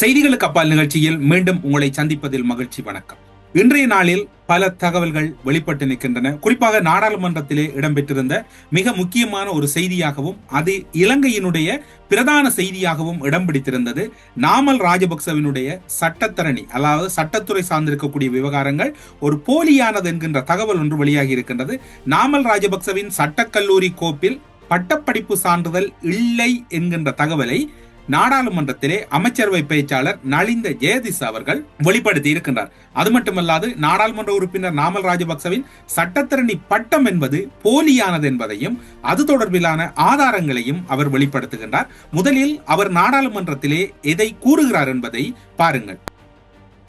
செய்திகளுக்கு அப்பால் நிகழ்ச்சியில் மீண்டும் உங்களை சந்திப்பதில் மகிழ்ச்சி வணக்கம். இன்றைய நாளில் பல தகவல்கள் வெளிப்பட்டு நிற்கின்றன. குறிப்பாக நாடாளுமன்றத்திலே இடம்பெற்றிருந்த மிக முக்கியமான ஒரு செய்தியாகவும் அது இலங்கையினுடைய பிரதான செய்தியாகவும் இடம் பிடித்திருந்தது. நாமல் ராஜபக்சவினுடைய சட்டத்தரணி அதாவது சட்டத்துறை சார்ந்திருக்கக்கூடிய விவகாரங்கள் ஒரு போலியானது என்கின்ற தகவல் ஒன்று வெளியாகி இருக்கின்றது. நாமல் ராஜபக்சவின் சட்டக்கல்லூரி கோப்பில் பட்டப்படிப்பு சான்றிதழ் இல்லை என்கின்ற தகவலை நாடாளுமன்றத்திலே அமைச்சரவை பேச்சாளர் நலிந்த ஜெயதிஸ் அவர்கள் வெளிப்படுத்தி இருக்கின்றார். அது மட்டுமல்லாது நாடாளுமன்ற உறுப்பினர் நாமல் ராஜபக்சவின் சட்டத்திரணி பட்டம் என்பது போலியானது என்பதையும் அது தொடர்பிலான ஆதாரங்களையும் அவர் வெளிப்படுத்துகின்றார். முதலில் அவர் நாடாளுமன்றத்திலே எதை கூறுகிறார் என்பதை பாருங்கள்.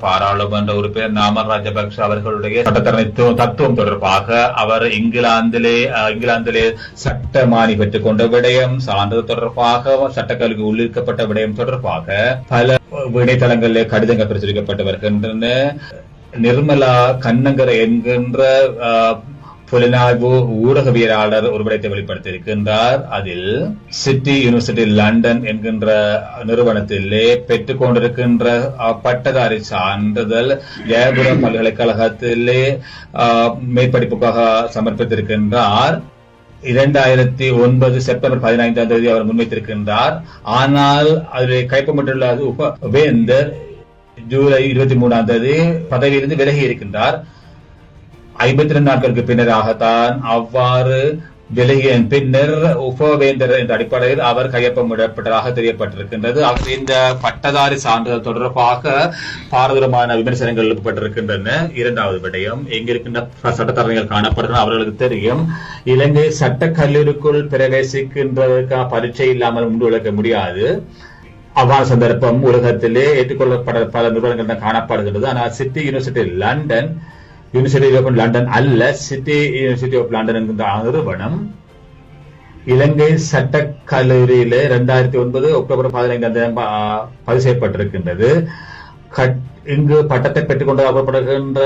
பாராளுமன்ற உறுப்பினர் நாமல் ராஜபக்ஷ அவர்களுடைய சட்டத்தரணி தத்துவம் தொடர்பாக அவர் இங்கிலாந்திலே இங்கிலாந்திலே இங்கிலாந்திலே சட்டமானி பெற்றுக் கொண்ட விடயம் சான்றது தொடர்பாக சட்டக்கல்வி உள்ளிருக்கப்பட்ட விடயம் தொடர்பாக பல இணையதளங்களிலே கடிதங்கள் பிரசுரிக்கப்பட்டு வருகின்றன. நிர்மலா கண்ணங்கர் என்கின்ற அஹ், புலனாய்வு ஊடகவியலாளர் ஒரு வெளிப்படுத்தி வெளிப்படுத்தியிருக்கின்றார் அதில் சிட்டி யூனிவர்சிட்டி லண்டன் என்கின்ற நிறுவனத்திலே பெற்றுக் கொண்டிருக்கின்ற பட்டதாரி சான்றிதழ் ஜெயபுரம் பல்கலைக்கழகத்திலே மேற்படிப்புக்காக சமர்ப்பித்திருக்கின்றார். இரண்டாயிரத்தி ஒன்பது செப்டம்பர் பதினைந்தாம் தேதி அவர் முன்வைத்திருக்கின்றார். ஆனால் அதில் கைப்பற்றுள்ள உப வேந்தர் ஜூலை இருபத்தி மூணாம் தேதி பதவியிலிருந்து விலகி இருக்கின்றார். ஐம்பத்தி ரெண்டு நாட்களுக்கு பின்னராகத்தான் அவ்வாறு விலகிய பின்னர் உபவேந்தர் என்ற அடிப்படையில் அவர் கையொப்பமிடப்பட்டதாக தெரியப்பட்டிருக்கின்றது. இந்த பட்டதாரி சான்றிதழ் தொடர்பாக பாரதூரமான விமர்சனங்கள் எழுப்பப்பட்டிருக்கின்றன. இரண்டாவது விடயம் எங்கிருக்கின்ற சட்டத்தரணிகள் காணப்படுகின்றன அவர்களுக்கு தெரியும். இலங்கை சட்ட கல்லூரிக்குள் பிரவேசிக்கின்றதற்கான பரீட்சை இல்லாமல் முன்பு விளக்க முடியாது. அவ்வாறு சந்தர்ப்பம் உலகத்திலே ஏற்றுக்கொள்ளப்பட பல நிறுவனங்கள் காணப்படுகிறது ஆனால் city university London university of London அல்ல சிட்டி யூனிவர்சிட்டி ஆஃப் லண்டன் என்கின்ற நிறுவனம் இலங்கை சட்ட கல்லூரியில இரண்டாயிரத்தி ஒன்பது அக்டோபர் பதினைந்தாம் தேதி பதிவு செய்யப்பட்டிருக்கின்றது. கட்- இங்கு பட்டத்தை பெற்றுக்கொண்டு அவப்படுகின்ற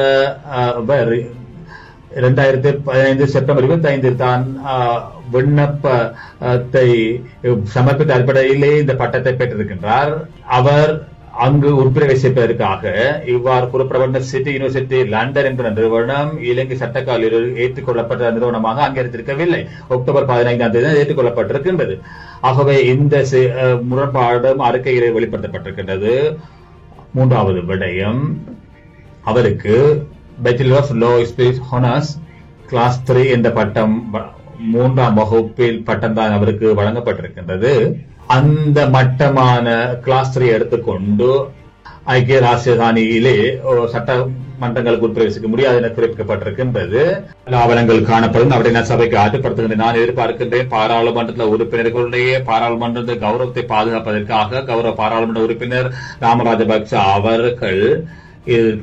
இரண்டாயிரத்தி பதினைந்து செப்டம்பர் இருபத்தி ஐந்தில் தான் ஆஹ், விண்ணப்பத்தை சமர்ப்பித்த அடிப்படையிலே இந்த பட்டத்தை பெற்றிருக்கின்றார். அவர் அங்கு உட்பிரவேசிப்பதற்காக இவ்வாறு குறிப்பிடப்பட்ட சிட்டி யூனிவர்சிட்டி லண்டன் என்ற நிறுவனம் இலங்கை சட்டக்கல்லூரியில் ஏற்றுக்கொள்ளப்பட்ட நிறுவனமாக அங்கீகரித்திருக்கவில்லை. அக்டோபர் பதினைந்தாம் தேதி ஏற்றுக்கொள்ளப்பட்டிருக்கின்றது ஆகவே இந்த முரண்பாடும் அறிக்கையில் வெளிப்படுத்தப்பட்டிருக்கின்றது. மூன்றாவது விடயம் அவருக்கு பேச்சுலர் ஆஃப் லோ ஸ்பீஸ் ஹொனர்ஸ் கிளாஸ் த்ரீ என்ற பட்டம் மூன்றாம் வகுப்பில் பட்டம் தான் அவருக்கு வழங்கப்பட்டிருக்கின்றது. அந்த மட்டமான கிளாஸ்டரை எடுத்துக்கொண்டு ஐக்கிய ராஜதானியிலே ஒரு சட்டமன்றங்களுக்கு உட்பிரவேசிக்க முடியாது என குறிப்பிடப்பட்டிருக்கின்றது ஆவணங்கள் காணப்படும். அவரை நான் சபைக்கு ஆற்றுப்படுத்துகின்றேன் நான் எதிர்பார்க்கின்றேன். பாராளுமன்றத்தில் உறுப்பினர்களுடைய பாராளுமன்ற கௌரவத்தை பாதுகாப்பதற்காக கௌரவ பாராளுமன்ற உறுப்பினர் ராமராஜபக்ச அவர்கள்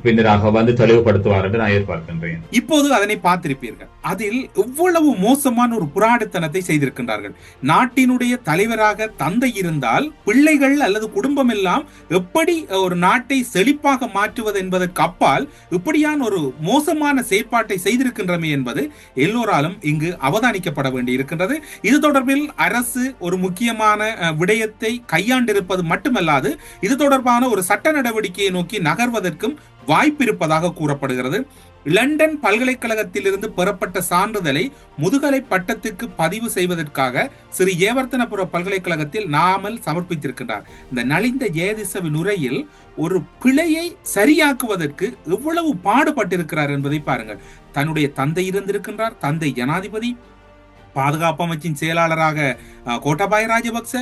பின்னராக வந்து தெளிவுபடுத்துவார் என்று நான் எதிர்பார்க்கின்றேன். இப்போது அதனை பார்த்திருப்பீர்கள். அதில் எவ்வளவு மோசமான ஒரு புராடுத்தனத்தை செய்திருக்கின்றார்கள். நாட்டினுடைய தலைவராக தந்தை இருந்தால் பிள்ளைகள் அல்லது குடும்பம் எல்லாம் எப்படி ஒரு நாட்டை செழிப்பாக மாற்றுவது என்பதற்கு அப்பால் இப்படியான ஒரு மோசமான செயற்பாட்டை செய்திருக்கின்றமே என்பது எல்லோராலும் இங்கு அவதானிக்கப்பட வேண்டி இருக்கின்றது இது தொடர்பில் அரசு ஒரு முக்கியமான விடயத்தை கையாண்டிருப்பது மட்டுமல்லாது இது தொடர்பான ஒரு சட்ட நடவடிக்கையை நோக்கி நகர்வதற்கும் வாய்ப்பு இருப்பதாக கூறப்படுகிறது. லண்டன் பல்கலைக்கழகத்திலிருந்து பெறப்பட்ட சான்றிதழை முதுகலை பட்டத்துக்கு பதிவு செய்வதற்காக ஸ்ரீ ஏவர்த்தனபுர பல்கலைக்கழகத்தில் நாமல் சமர்ப்பித்திருக்கிறார் இந்த நலிந்த ஏதிசவி நுரையில் ஒரு பிழையை சரியாக்குவதற்கு எவ்வளவு பாடுபட்டிருக்கிறார் என்பதை பாருங்கள். தன்னுடைய தந்தை இருந்திருக்கின்றார். தந்தை ஜனாதிபதி பாதுகாப்பு அமைச்சின் செயலாளராக கோட்டாபாய ராஜபக்ச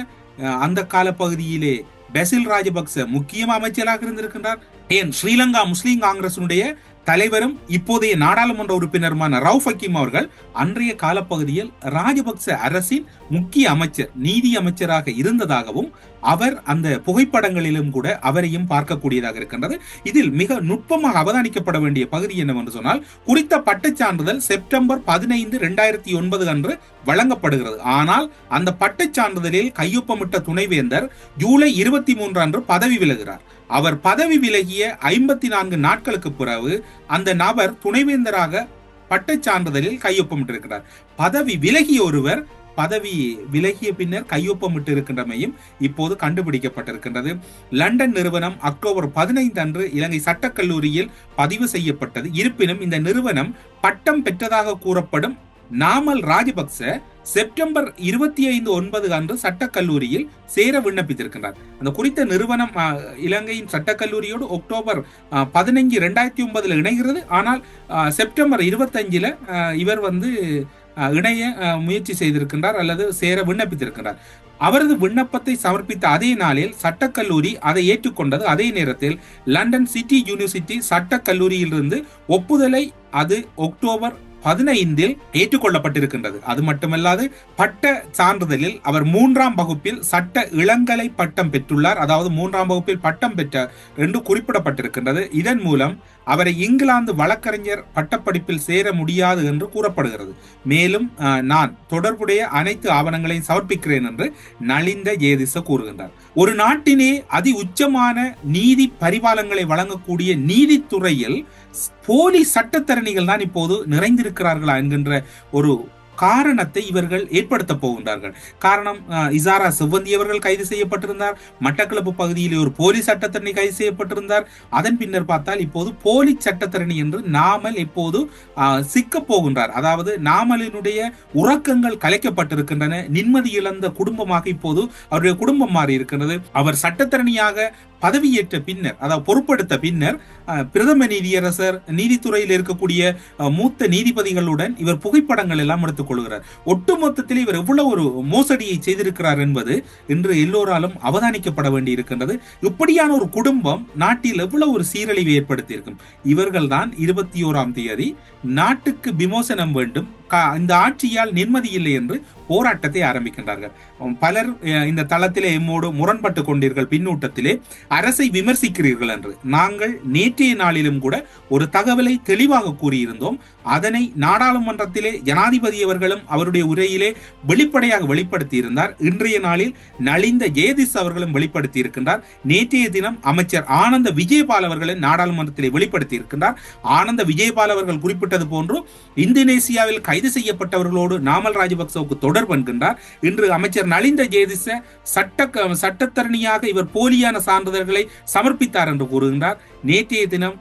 அந்த கால பகுதியிலே பெசில் ராஜபக்ச முக்கிய அமைச்சராக இருந்திருக்கின்றார். ஏன் ஸ்ரீலங்கா முஸ்லீம் காங்கிரசுடைய தலைவரும் இப்போதைய நாடாளுமன்ற உறுப்பினருமான ரவுஃப் ஹக்கீம் அவர்கள் அன்றைய காலப்பகுதியில் ராஜபக்ச அரசின் முக்கிய அமைச்சர் நீதி அமைச்சராக இருந்ததாகவும் அவர் அந்த புகைப்படங்களிலும் கூட அவரையும் பார்க்கக்கூடியதாக இருக்கின்றது. இதில் மிக நுட்பமாக அவதானிக்கப்பட வேண்டிய பகுதி என்னவென்று சொன்னால் குறித்த பட்டுச் சான்றிதழ் செப்டம்பர் பதினைந்து இரண்டாயிரத்தி ஒன்பது அன்று வழங்கப்படுகிறது. ஆனால் அந்த பட்டுச் சான்றிதழில் கையொப்பமிட்ட துணைவேந்தர் ஜூலை இருபத்தி மூன்று அன்று பதவி விலகிறார் அவர் பதவி விலகிய ஐம்பத்தி நான்கு நாட்களுக்கு பிறகு அந்த நபர் துணைவேந்தராக பட்டுச் சான்றிதழில் கையொப்பமிட்டிருக்கிறார். பதவி விலகிய ஒருவர் பதவி விலகிய பின்னர் கையொப்பமிட்டு இருக்கின்றமையும் இப்போது கண்டுபிடிக்கப்பட்டிருக்கின்றது. லண்டன் நிறுவனம் அக்டோபர் பதினைந்து அன்று இலங்கை சட்டக்கல்லூரியில் பதிவு செய்யப்பட்டது. இருப்பினும் இந்த நிறுவனம் பட்டம் பெற்றதாக கூறப்படும் நாமல் ராஜபக்ச செப்டம்பர் இருபத்தி ஐந்து ஒன்பது அன்று சட்டக்கல்லூரியில் சேர விண்ணப்பித்திருக்கின்றார். அந்த குறித்த நிறுவனம் இலங்கையின் சட்டக்கல்லூரியோடு அக்டோபர் பதினைஞ்சு ரெண்டாயிரத்தி ஒன்பதுல இணைகிறது. ஆனால் செப்டம்பர் இருபத்தஞ்சில் இவர் வந்து இணைய முயற்சி செய்திருக்கின்றார் அல்லது சேர விண்ணப்பித்திருக்கின்றார். அவரது விண்ணப்பத்தை சமர்ப்பித்த அதே நாளில் சட்டக்கல்லூரி அதை ஏற்றுக்கொண்டது. அதே நேரத்தில் லண்டன் சிட்டி யூனிவர்சிட்டி சட்டக்கல்லூரியிலிருந்து ஒப்புதலை அது அக்டோபர் பதினைந்தில் ஏற்றுக்கொள்ளப்பட்டிருக்கின்றது. அது மட்டுமல்லாது பட்ட சான்றிதழில் அவர் மூன்றாம் வகுப்பில் சட்ட இளங்கலை பட்டம் பெற்றுள்ளார். அதாவது மூன்றாம் வகுப்பில் பட்டம் பெற்ற என்று குறிப்பிடப்பட்டிருக்கின்றது. இதன் மூலம் அவரை இங்கிலாந்து வழக்கறிஞர் பட்டப்படிப்பில் சேர முடியாது என்று கூறப்படுகிறது. மேலும் நான் தொடர்புடைய அனைத்து ஆவணங்களையும் சமர்ப்பிக்கிறேன் என்று நலிந்த ஏதிச கூறுகின்றார். ஒரு நாட்டினே அதி உச்சமான நீதி பரிபாலங்களை வழங்கக்கூடிய நீதித்துறையில் போலி சட்டத்தரணிகள் தான் இப்போது நிறைந்திருக்கிறார்களா என்கின்ற ஒரு காரணத்தை இவர்கள் ஏற்படுத்த போகின்றார்கள். காரணம் இசாரா செவ்வந்தி அவர்கள் கைது செய்யப்பட்டிருந்தார். மட்டக்களப்பு பகுதியிலே ஒரு போலி சட்டத்தரணி கைது செய்யப்பட்டிருந்தார். அதன் பின்னர் பார்த்தால் இப்போது போலி சட்டத்தரணி என்று நாமல் இப்போது அஹ், சிக்கப் போகின்றார். அதாவது நாமலினுடைய உறக்கங்கள் கலைக்கப்பட்டிருக்கின்றன. நிம்மதி இழந்த குடும்பமாக இப்போது அவருடைய குடும்பம் மாறி இருக்கின்றது அவர் சட்டத்தரணியாக பதவியேற்ற பின்னர் அதாவது பொறுப்படுத்த பின்னர் பிரதம நீதியரசர் நீதித்துறையில் இருக்கக்கூடிய மூத்த நீதிபதிகளுடன் இவர் புகைப்படங்கள் எல்லாம் எடுத்துக் கொள்கிறார். ஒட்டுமொத்தத்தில் இவர் எவ்வளவு ஒரு மோசடியை செய்திருக்கிறார் என்பது இன்று எல்லோராலும் அவதானிக்கப்பட வேண்டி இருக்கின்றது இப்படியான ஒரு குடும்பம் நாட்டில் எவ்வளவு ஒரு சீரழிவை ஏற்படுத்தி இருக்கும் இவர்கள் தான் இருபத்தி ஓராம் தேதி நாட்டுக்கு விமோசனம் வேண்டும் இந்த ஆட்சியால் நிம்மதி இல்லை என்று போராட்டத்தை ஆரம்பிக்கின்றார்கள். பலர் இந்த தளத்திலே எம்மோடு முரண்பட்டு கொண்டீர்கள். பின்னூட்டத்திலே அரசை விமர்சிக்கிறீர்கள் என்று. நாங்கள் நேற்றைய நாளிலும் கூட ஒரு தகவலை தெளிவாக கூறியிருந்தோம். அதனை நாடாளுமன்றத்திலே ஜனாதிபதி அவர்களும் அவருடைய உரையிலே வெளிப்படையாக வெளிப்படுத்தி இருந்தார் இன்றைய நாளில் நலிந்த ஜெயதிஸ் அவர்களும் வெளிப்படுத்தி இருக்கின்றார் நேற்றைய தினம் அமைச்சர் ஆனந்த விஜயபால் அவர்களும் நாடாளுமன்றத்திலே வெளிப்படுத்தி இருக்கின்றார் ஆனந்த விஜயபால் அவர்கள் குறிப்பிட்டது போன்று இந்தோனேசியாவில் கை கைது செய்யப்பட்டவர்களோடு நாமல் ராஜபக்சவுக்கு தொடர்பு என்கின்றார் இன்று அமைச்சர் நலிந்த ஜேதிச சட்ட சட்டத்தரணியாக இவர் போலியான சான்றிதழ்களை சமர்ப்பித்தார் என்று கூறுகின்றார். நேற்றைய தினம்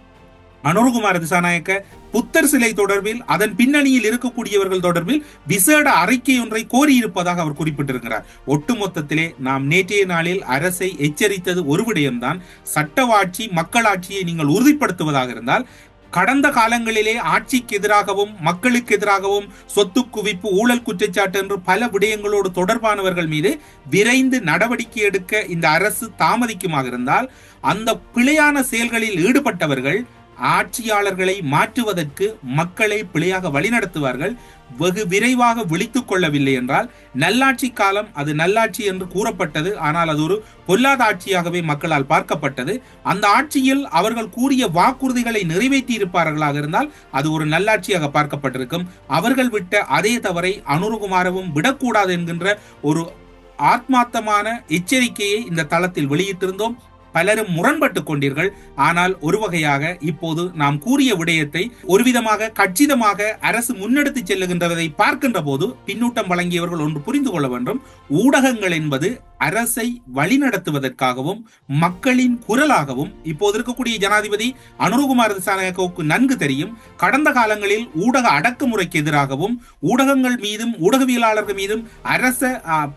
அனுருகுமார திசாநாயக்க புத்தர் சிலை தொடர்பில் அதன் பின்னணியில் இருக்கக்கூடியவர்கள் தொடர்பில் விசேட அறிக்கை ஒன்றை கோரியிருப்பதாக அவர் குறிப்பிட்டிருக்கிறார். ஒட்டுமொத்தத்திலே நாம் நேற்றைய நாளில் அரசை எச்சரித்தது ஒரு விடயம்தான். சட்டவாட்சி மக்களாட்சியை நீங்கள் உறுதிப்படுத்துவதாக இருந்தால் கடந்த காலங்களிலே ஆட்சிக்கு எதிராகவும் மக்களுக்கு எதிராகவும் சொத்து குவிப்பு ஊழல் குற்றச்சாட்டு என்று பல விடயங்களோடு தொடர்பானவர்கள் மீது விரைந்து நடவடிக்கை எடுக்க இந்த அரசு தாமதிக்குமாக இருந்தால் அந்த பிழையான செயல்களில் ஈடுபட்டவர்கள் ஆட்சியாளர்களை மாற்றுவதற்கு மக்களை பிழையாக வழிநடத்துவார்கள் வெகு விரைவாக விழித்துக் கொள்ளவில்லை என்றால் நல்லாட்சி காலம் அது நல்லாட்சி என்று கூறப்பட்டது. ஆனால் அது ஒரு பொல்லாத ஆட்சியாகவே மக்களால் பார்க்கப்பட்டது. அந்த ஆட்சியில் அவர்கள் கூறிய வாக்குறுதிகளை நிறைவேற்றி இருப்பார்களாக இருந்தால் அது ஒரு நல்லாட்சியாக பார்க்கப்பட்டிருக்கும். அவர்கள் விட்ட அதே தவறை அனுருகுமாரவும் விடக்கூடாது என்கின்ற ஒரு ஆத்மார்த்தமான எச்சரிக்கையை இந்த தளத்தில் வெளியிட்டிருந்தோம். பலரும் முரண்பட்டு கொண்டீர்கள். ஆனால் ஒரு வகையாக இப்போது நாம் கூறிய விடயத்தை ஒருவிதமாக கச்சிதமாக அரசு முன்னெடுத்து செல்லுகின்றதை பார்க்கின்ற போது பின்னூட்டம் வழங்கியவர்கள் ஒன்று புரிந்து கொள்ள வேண்டும். ஊடகங்கள் என்பது அரசை வழிநடத்துவதற்காகவும் மக்களின் குரலாகவும் இப்போது இருக்கக்கூடிய ஜனாதிபதி அனுருகுமார் திசாநாயக்கவுக்கு நன்கு தெரியும். கடந்த காலங்களில் ஊடக அடக்குமுறைக்கு எதிராகவும் ஊடகங்கள் மீதும் ஊடகவியலாளர்கள் மீதும் அரச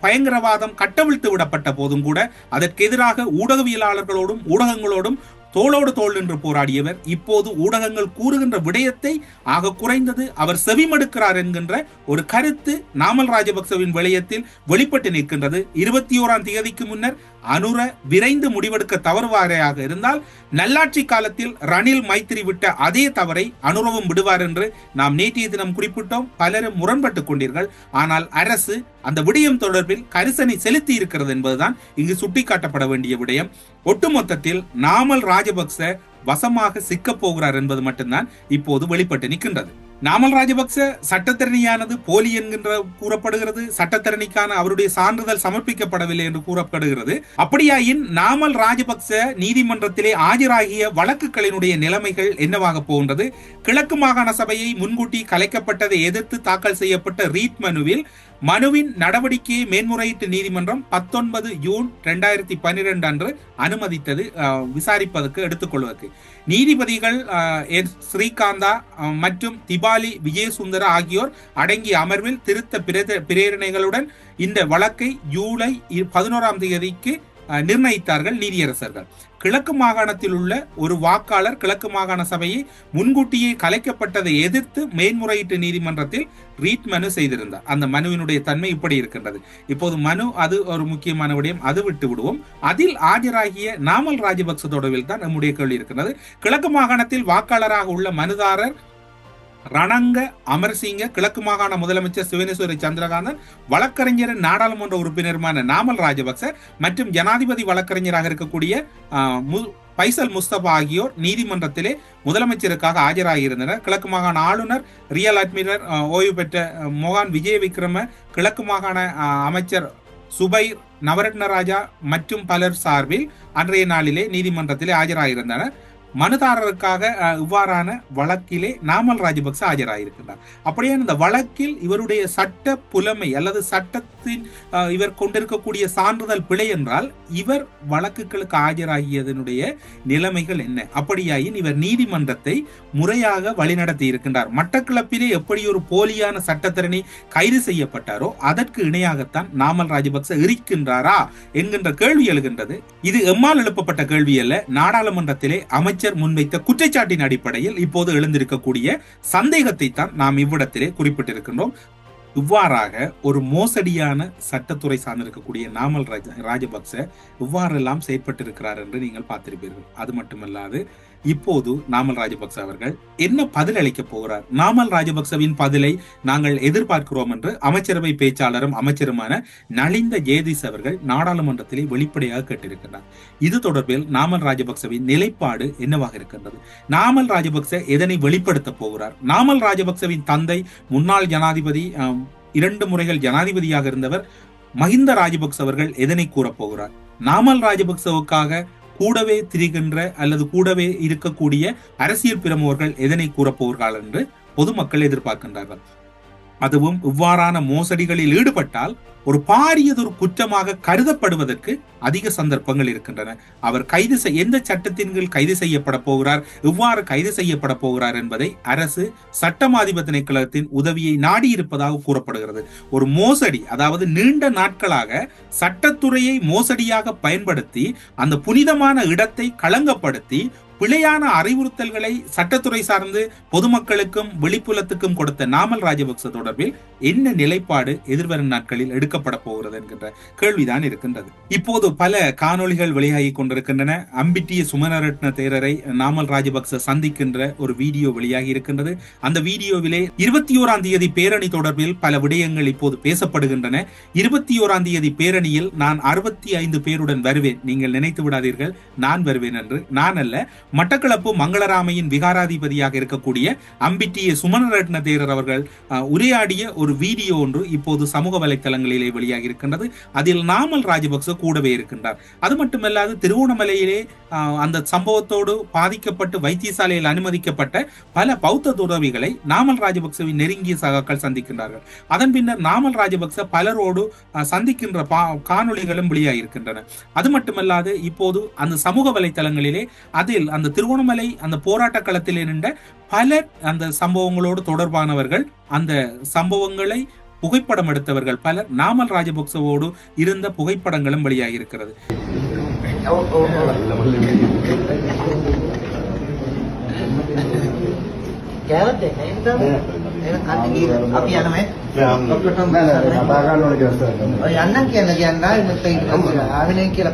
பயங்கரவாதம் கட்டவிழ்த்து விடப்பட்ட போதும் கூட அதற்கு எதிராக ஊடகவியலாளர்களோடும் ஊடகங்களோடும் தோளோடு தோள் நின்று போராடியவர். இப்போது ஊடகங்கள் கூறுகின்ற விடயத்தை ஆக குறைந்தது அவர் செவிமடுக்கிறார் என்கின்ற ஒரு கருத்து நாமல் ராஜபக்சவின் விடயத்தில் வெளிப்பட்டு நிற்கின்றது. இருபத்தி ஓராம் தேதிக்கு முன்னர் அனுர விரைந்து முடிவெடுக்க தவறுவாரையாக இருந்தால் நல்லாட்சி காலத்தில் ரணில் மைத்திரி விட்ட அதே தவறை அனுரவும் விடுவார் என்று நாம் நேற்றைய தினம் குறிப்பிட்டோம். பலரும் முரண்பட்டுக் கொண்டீர்கள். ஆனால் அரசு அந்த விடயம் தொடர்பில் கரிசனை செலுத்தி இருக்கிறது என்பதுதான் இங்கு சுட்டிக்காட்டப்பட வேண்டிய விடயம். ஒட்டுமொத்தத்தில் நாமல் ராஜபக்ச வசமாக சிக்கப் போகிறார் என்பது மட்டும்தான் இப்போது வெளிப்பட்டு நிற்கின்றது. நாமல் ராஜபக்ச சட்டத்தரணியானது போலி என்கின்ற கூறப்படுகிறது. சட்டத்தரணிக்கான அவருடைய சான்றிதழ் சமர்ப்பிக்கப்படவில்லை என்று கூறப்படுகிறது. அப்படியாயின் நாமல் ராஜபக்ச நீதிமன்றத்திலே ஆஜராகிய வழக்குகளினுடைய நிலைமைகள் என்னவாக போகின்றது? கிழக்கு மாகாண சபையை முன்கூட்டி கலைக்கப்பட்டதை எதிர்த்து தாக்கல் செய்யப்பட்ட ரீட் மனுவில் மனுவின் நடவடிக்கையை மேன்முறையீட்டு நீதிமன்றம் பத்தொன்பது ஜூன் ரெண்டாயிரத்தி பன்னிரெண்டு அன்று அனுமதித்தது விசாரிப்பதற்கு எடுத்துக்கொள்வதற்கு நீதிபதிகள் அஹ், எஸ். ஸ்ரீகாந்தா மற்றும் திபாலி விஜயசுந்தர ஆகியோர் அடங்கிய அமர்வில் திருத்த பிரேரணைகளுடன் இந்த வழக்கை ஜூலை பதினோராம் தேதிக்கு நிர்ணயித்தார்கள் நீதியரசர்கள் கிழக்கு மாகாணத்தில் உள்ள ஒரு வாக்காளர் கிழக்கு மாகாண சபையை முன்கூட்டியே கலைக்கப்பட்டதை எதிர்த்து மேன்முறையீட்டு நீதிமன்றத்தில் ரீட் மனு செய்திருந்தார். அந்த மனுவினுடைய தன்மை இப்படி இருக்கின்றது. இப்போது மனு அது ஒரு முக்கியமான விடயம் அது விட்டு விடுவோம். அதில் ஆஜராகிய நாமல் ராஜபக்ச தொடர்பில் தான் நம்முடைய கேள்வி இருக்கின்றது. கிழக்கு மாகாணத்தில் வாக்காளராக உள்ள மனுதாரர் ரணங்க அமர்சிங்க கிழக்கு மாகாண முதலமைச்சர் சிவனேஸ்வரி சந்திரகாந்தன் வழக்கறிஞர் நாடாளுமன்ற உறுப்பினருமான நாமல் ராஜபக்ச மற்றும் ஜனாதிபதி வழக்கறிஞராக இருக்கக்கூடிய மு- பைசல் முஸ்தபா ஆகியோர் நீதிமன்றத்திலே முதலமைச்சருக்காக ஆஜராகியிருந்தனர். கிழக்கு மாகாண ஆளுநர் ரியல் அட்மிரல் ஓய்வு பெற்ற ஆஹ், மோகான் விஜய விக்ரம கிழக்கு மாகாண அமைச்சர் சுபைர் நவரத்ன ராஜா மற்றும் பலர் சார்பில் அன்றைய நாளிலே நீதிமன்றத்திலே ஆஜராகியிருந்தனர். மனுதாரருக்காக இவ்வாறான வழக்கிலே நாமல் ராஜபக்ச ஆஜராகியிருக்கிறார் அப்படியே இந்த வழக்கில் இவருடைய சட்ட புலமை அல்லது சட்டத்தின் இவர் கொண்டிருக்கக்கூடிய சான்றிதழ் பிழை என்றால் இவர் வழக்குகளுக்கு ஆஜராகியதனுடைய நிலைமைகள் என்ன? அப்படியாயின் இவர் நீதிமன்றத்தை முறையாக வழிநடத்தி இருக்கின்றார். மட்டக்களப்பிலே எப்படி ஒரு போலியான சட்டத்திறனை கைது செய்யப்பட்டாரோ அதற்கு இணையாகத்தான் நாமல் ராஜபக்ச இருக்கின்றாரா? என்கின்ற கேள்வி எழுகின்றது. இது எம்மால் எழுப்பப்பட்ட கேள்வி அல்ல நாடாளுமன்றத்திலே அமைச்சர் முன்வைத்த குற்றச்சாட்டின் அடிப்படையில் இப்போது எழுந்திருக்கக்கூடிய சந்தேகத்தை தான் நாம் இவ்விடத்திலே குறிப்பிட்டிருக்கின்றோம். இவ்வாறாக ஒரு மோசடியான சட்டத்துறை சார்ந்திருக்கக்கூடிய நாமல் ராஜ ராஜபக்ச இவ்வாறெல்லாம் செயற்பட்டிருக்கிறார் என்று நீங்கள் பார்த்திருப்பீர்கள். அது மட்டுமல்லாது இப்போது நாமல் ராஜபக்ச அவர்கள் என்ன பதில் அளிக்க போகிறார்? நாமல் ராஜபக்சவின் பதிலை நாங்கள் எதிர்பார்க்கிறோம் என்று அமைச்சரவை பேச்சாளரும் அமைச்சருமான நலிந்த ஜெயதீஸ் அவர்கள் நாடாளுமன்றத்திலே வெளிப்படையாக கேட்டிருக்கிறார். இது தொடர்பில் நாமல் ராஜபக்சவின் நிலைப்பாடு என்னவாக இருக்கின்றது? நாமல் ராஜபக்ச எதனை வெளிப்படுத்த போகிறார்? நாமல் ராஜபக்சவின் தந்தை முன்னாள் ஜனாதிபதி இரண்டு முறைகள் ஜனாதிபதியாக இருந்தவர் மஹிந்த ராஜபக்ச அவர்கள் எதனை கூறப் போகிறார்? நாமல் ராஜபக்சவுக்காக கூடவே திரிகின்ற அல்லது கூடவே இருக்கக்கூடிய அரசியல் பிரமுகர்கள் எதனை கூறப்போகிறார்கள் என்று பொதுமக்கள் எதிர்பார்க்கின்றார்கள். அதுவும் இவ்வாறான மோசடிகளில் ஈடுபட்டால் ஒரு பாரியதொரு குற்றமாக கருதப்படுவதற்கு அதிக சந்தர்ப்பங்கள் இருக்கின்றன. அவர் கைது செய் எந்த சட்டத்தின் கீழ் கைது செய்யப்பட போகிறார்? எவ்வாறு கைது செய்யப்பட போகிறார் என்பதை அரசு சட்டமாதிப திணைக்களத்தின் உதவியை நாடி இருப்பதாக கூறப்படுகிறது. ஒரு மோசடி அதாவது நீண்ட நாட்களாக சட்டத்துறையை மோசடியாக பயன்படுத்தி அந்த புனிதமான இடத்தை களங்கப்படுத்தி பிழையான அறிவுறுத்தல்களை சட்டத்துறை சார்ந்து பொதுமக்களுக்கும் வெளிப்புலத்துக்கும் கொடுத்த நாமல் ராஜபக்ச தொடர்பில் என்ன நிலைப்பாடு எதிர்வரும் நாட்களில் எடுக்கப்பட போகிறது என்கின்ற கேள்விதான் இருக்கின்றது. இப்போது பல காணொளிகள் வெளியாகி கொண்டிருக்கின்றன. அம்பிட்டிய சுமனரட்ன தேரரை நாமல் ராஜபக்ச சந்திக்கின்ற ஒரு வீடியோ வெளியாகி இருக்கின்றது. அந்த வீடியோவிலே இருபத்தி ஓராம் தேதி பேரணி தொடர்பில் பல விடயங்கள் இப்போது பேசப்படுகின்றன. இருபத்தி ஓராம் தேதி பேரணியில் நான் அறுபத்தி ஐந்து பேருடன் வருவேன். நீங்கள் நினைத்து விடாதீர்கள். நான் வருவேன் என்று. நான் அல்ல மட்டக்களப்பு மங்களராமையின் விகாராதிபதியாக இருக்கக்கூடிய அம்பிட்டிய சுமனரட்ன தேரர் அவர்கள் உரையாடிய ஒரு வீடியோ ஒன்று இப்போது சமூக வலைத்தளங்களிலே வெளியாகி இருக்கின்றது அதில் நாமல் ராஜபக்ச கூடவே இருக்கின்றார். அது மட்டுமல்லாது திருவோணமலையிலே அந்த சம்பவத்தோடு பாதிக்கப்பட்டு வைத்தியசாலையில் அனுமதிக்கப்பட்ட பல பௌத்த துறவிகளை நாமல் ராஜபக்சவின் நெருங்கிய சகாக்கள் சந்திக்கின்றார்கள். அதன் பின்னர் நாமல் ராஜபக்ச பலரோடு சந்திக்கின்ற பா- காணொளிகளும் வெளியாகியிருக்கின்றன. அது மட்டுமல்லாது இப்போது அந்த சமூக வலைத்தளங்களிலே அதில் அந்த அந்த திருவோணமலை அந்த போராட்ட களத்தில் இருந்த பல அந்த சம்பவங்களோடு தொடர்பானவர்கள் அந்த சம்பவங்களை புகைப்படம் எடுத்தவர்கள் பல நாமல் ராஜபக்சவோடு இருந்த புகைப்படங்களும் வெளியாகி இருக்கிறது అవినయ్ కిలా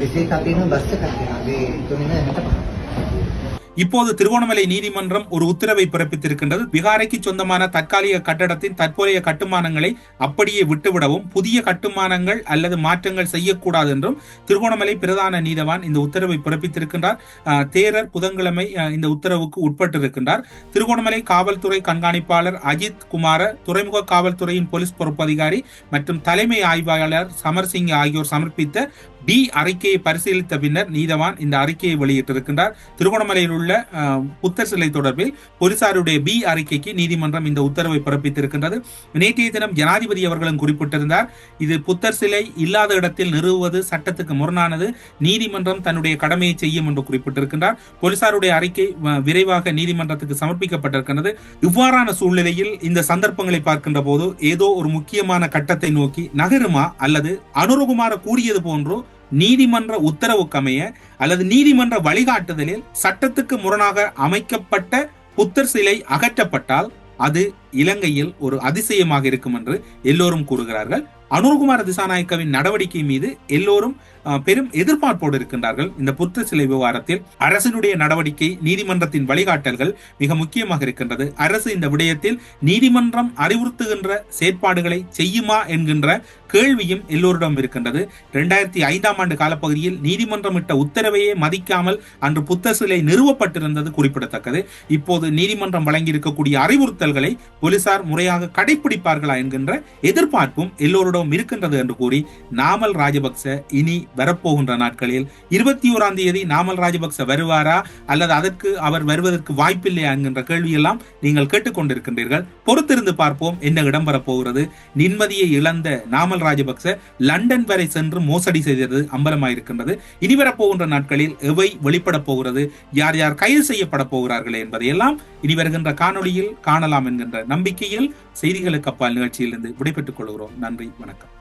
විසේ තපින බස් එකක් තියෙනවා. ඒ තුනෙන් 65. இப்போது திருகோணமலை நீதிமன்றம் ஒரு உத்தரவை பிறப்பித்திருக்கின்றது. விகாரைக்கு சொந்தமான தற்காலிக கட்டடத்தின் தற்போதைய கட்டுமானங்களை அப்படியே விட்டுவிடவும் புதிய கட்டுமானங்கள் அல்லது மாற்றங்கள் செய்யக்கூடாது என்றும் திருகோணமலை பிரதான நீதவான் இந்த உத்தரவை பிறப்பித்திருக்கின்றார். தேரர் புதன்கிழமை இந்த உத்தரவுக்கு உட்பட்டிருக்கின்றார். திருகோணமலை காவல்துறை கண்காணிப்பாளர் அஜித் குமார துறைமுக காவல்துறையின் போலீஸ் பொறுப்பு அதிகாரி மற்றும் தலைமை ஆய்வாளர் சமர்சிங் ஆகியோர் சமர்ப்பித்த டி அறிக்கையை பரிசீலித்த பின்னர் நீதவான் இந்த அறிக்கையை வெளியிட்டிருக்கின்றார். திருகோணமலையில் உள்ள புத்தர் சிலை தொடர்பில் போலீசாருடைய பி அறிக்கைக்கு நீதிமன்றம் இந்த உத்தரவை பிறப்பித்திருக்கின்றது. நேற்றைய தினம் ஜனாதிபதி அவர்களும் குறிப்பிட்டிருந்தார் இது புத்தர் சிலை இல்லாத இடத்தில் நிறுவுவது சட்டத்துக்கு முரணானது நீதிமன்றம் தன்னுடைய கடமையை செய்யும் என்று குறிப்பிட்டிருக்கின்றார். போலீசாருடைய அறிக்கை விரைவாக நீதிமன்றத்துக்கு சமர்ப்பிக்கப்பட்டிருக்கின்றது. இவ்வாறான சூழ்நிலையில் இந்த சந்தர்ப்பங்களை பார்க்கின்ற போது ஏதோ ஒரு முக்கியமான கட்டத்தை நோக்கி நகருமா அல்லது அனுரகுமார கூறியது போன்றோ நீதிமன்ற உத்தரவுக்கமைய அல்லது நீதிமன்ற வழிகாட்டுதலில் சட்டத்துக்கு முரணாக அமைக்கப்பட்ட புத்தர் சிலை அகற்றப்பட்டால் அது இலங்கையில் ஒரு அதிசயமாக இருக்கும் என்று எல்லோரும் கூறுகிறார்கள். அனுர்குமார திசாநாயக்கவின் நடவடிக்கை மீது எல்லோரும் பெரும் எதிர்பார்ப்போடு இருக்கின்றார்கள். இந்த புத்த சிலை விவகாரத்தில் அரசினுடைய நடவடிக்கை நீதிமன்றத்தின் வழிகாட்டல்கள் மிக முக்கியமாக இருக்கின்றது. அரசு இந்த விடயத்தில் நீதிமன்றம் அறிவுறுத்துகின்ற செயற்பாடுகளை செய்யுமா என்கின்ற கேள்வியும் எல்லோரிடம் இருக்கின்றது. இரண்டாயிரத்தி ஐந்தாம் ஆண்டு காலப்பகுதியில் நீதிமன்றம் இட்ட உத்தரவையே மதிக்காமல் அன்று புத்த சிலை நிறுவப்பட்டிருந்தது குறிப்பிடத்தக்கது. இப்போது நீதிமன்றம் வழங்கியிருக்கக்கூடிய அறிவுறுத்தல்களை போலீசார் முறையாக கடைபிடிப்பார்களா என்கின்ற எதிர்பார்ப்பும் எல்லோரிடம் இருக்கின்றது என்று கூறி நாமல் ராஜபக்ச இனி வரப்போகின்ற நாட்களில் இருபத்தி ஓராம் தேதி நாமல் ராஜபக்ச வருவாரா? அல்லது அதற்கு அவர் வருவதற்கு வாய்ப்பில்லையா என்கின்ற கேள்வியெல்லாம் நீங்கள் கேட்டுக்கொண்டிருக்கின்றீர்கள். பொறுத்திருந்து பார்ப்போம் என்ன இடம் போகிறது நிம்மதியை இழந்த நாமல் ராஜபக்ச லண்டன் வரை சென்று மோசடி செய்தது அம்பலமாயிருக்கின்றது. இனி வரப்போகின்ற நாட்களில் எவை வெளிப்படப் போகிறது? யார் யார் கைது செய்யப்பட போகிறார்கள் என்பதையெல்லாம் இனி வருகின்ற காணொளியில் காணலாம் என்கின்ற நம்பிக்கையில் செய்திகளுக்கு அப்பால் நிகழ்ச்சியிலிருந்து விடைபெற்றுக் கொள்கிறோம். நன்றி வணக்கம்.